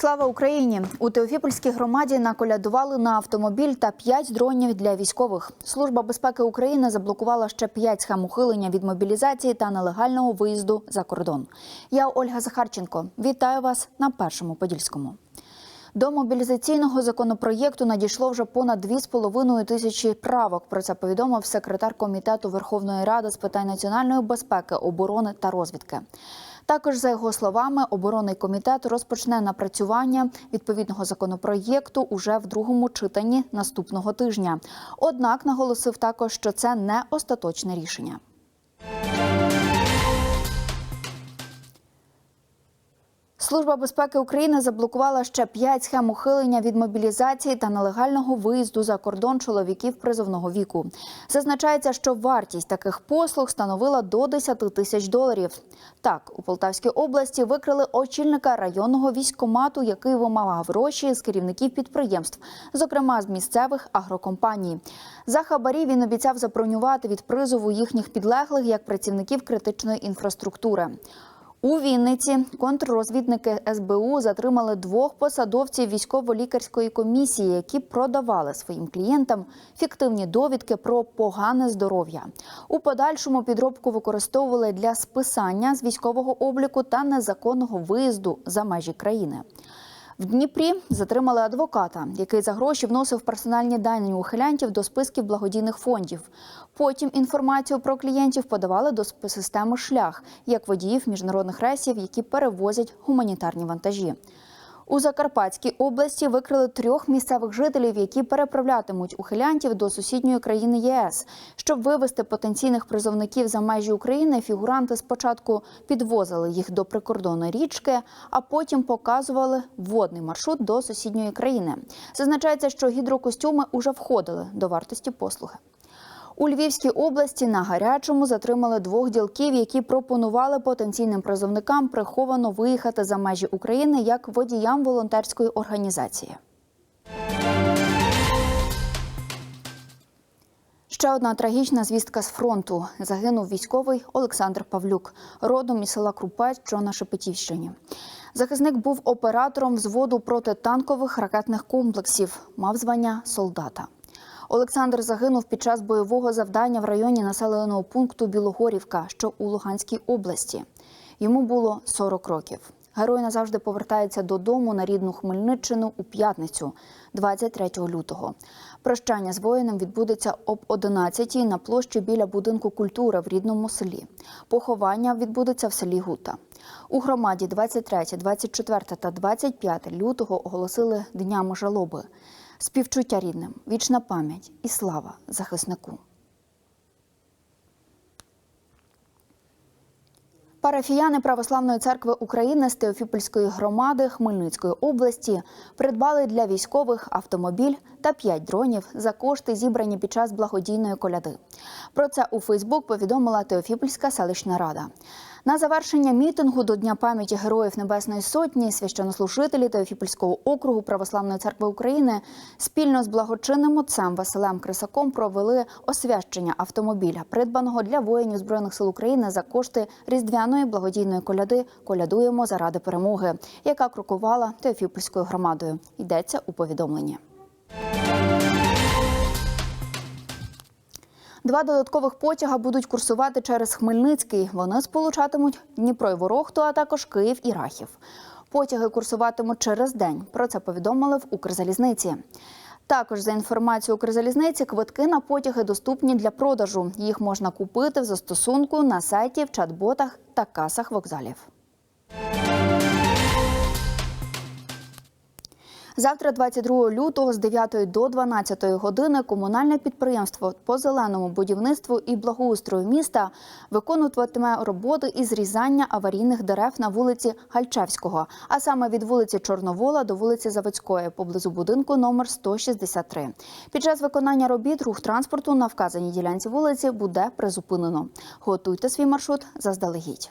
Слава Україні! У Теофіпольській громаді наколядували на автомобіль та 5 дронів для військових. Служба безпеки України заблокувала ще 5 схем ухилення від мобілізації та нелегального виїзду за кордон. Я Ольга Захарченко. Вітаю вас на першому подільському. До мобілізаційного законопроєкту надійшло вже понад 2,5 тисячі правок. Про це повідомив секретар комітету Верховної Ради з питань національної безпеки, оборони та розвідки. Також, за його словами, оборонний комітет розпочне напрацювання відповідного законопроєкту уже в другому читанні наступного тижня. Однак наголосив також, що це не остаточне рішення. Служба безпеки України заблокувала ще п'ять схем ухилення від мобілізації та нелегального виїзду за кордон чоловіків призовного віку. Зазначається, що вартість таких послуг становила до 10 тисяч доларів. Так, у Полтавській області викрили очільника районного військкомату, який вимагав гроші з керівників підприємств, зокрема з місцевих агрокомпаній. За хабарі він обіцяв забронювати від призову їхніх підлеглих як працівників критичної інфраструктури. У Вінниці контррозвідники СБУ затримали двох посадовців військово-лікарської комісії, які продавали своїм клієнтам фіктивні довідки про погане здоров'я. У подальшому підробку використовували для списання з військового обліку та незаконного виїзду за межі країни. В Дніпрі затримали адвоката, який за гроші вносив персональні дані ухилянтів до списків благодійних фондів. Потім інформацію про клієнтів подавали до системи шлях як водіїв міжнародних рейсів, які перевозять гуманітарні вантажі. У Закарпатській області викрили трьох місцевих жителів, які переправлятимуть ухилянтів до сусідньої країни ЄС. Щоб вивести потенційних призовників за межі України, фігуранти спочатку підвозили їх до прикордонної річки, а потім показували водний маршрут до сусідньої країни. Зазначається, що гідрокостюми уже входили до вартості послуги. У Львівській області на гарячому затримали двох ділків, які пропонували потенційним призовникам приховано виїхати за межі України як водіям волонтерської організації. Ще одна трагічна звістка з фронту. Загинув військовий Олександр Павлюк, родом із села Крупець, що на Шепетівщині. Захисник був оператором взводу протитанкових ракетних комплексів, мав звання солдата. Олександр загинув під час бойового завдання в районі населеного пункту Білогорівка, що у Луганській області. Йому було 40 років. Герой назавжди повертається додому на рідну Хмельниччину у п'ятницю, 23 лютого. Прощання з воїном відбудеться об 11-й на площі біля будинку культури в рідному селі. Поховання відбудеться в селі Гута. У громаді 23, 24 та 25 лютого оголосили днями жалоби. Співчуття рідним, вічна пам'ять і слава захиснику. Парафіяни Православної церкви України з Теофіпольської громади Хмельницької області придбали для військових автомобіль та 5 дронів за кошти, зібрані під час благодійної коляди. Про це у Фейсбук повідомила Теофіпольська селищна рада. На завершення мітингу до Дня пам'яті Героїв Небесної Сотні священнослужителі Теофіпольського округу Православної церкви України спільно з благочинним отцем Василем Крисаком провели освячення автомобіля, придбаного для воїнів збройних сил України за кошти різдвяної благодійної коляди Колядуємо заради перемоги, яка крокувала Теофіпольською громадою. Йдеться у повідомленні. Два додаткових потяга будуть курсувати через Хмельницький. Вони сполучатимуть Дніпро і Ворохту, а також Київ і Рахів. Потяги курсуватимуть через день. Про це повідомили в Укрзалізниці. Також за інформацією Укрзалізниці, квитки на потяги доступні для продажу. Їх можна купити в застосунку на сайті, в чат-ботах та касах вокзалів. Завтра, 22 лютого, з 9 до 12 години, комунальне підприємство по зеленому будівництву і благоустрою міста виконуватиме роботи із зрізання аварійних дерев на вулиці Гальчевського, а саме від вулиці Чорновола до вулиці Заводської, поблизу будинку номер 163. Під час виконання робіт рух транспорту на вказаній ділянці вулиці буде призупинено. Готуйте свій маршрут заздалегідь.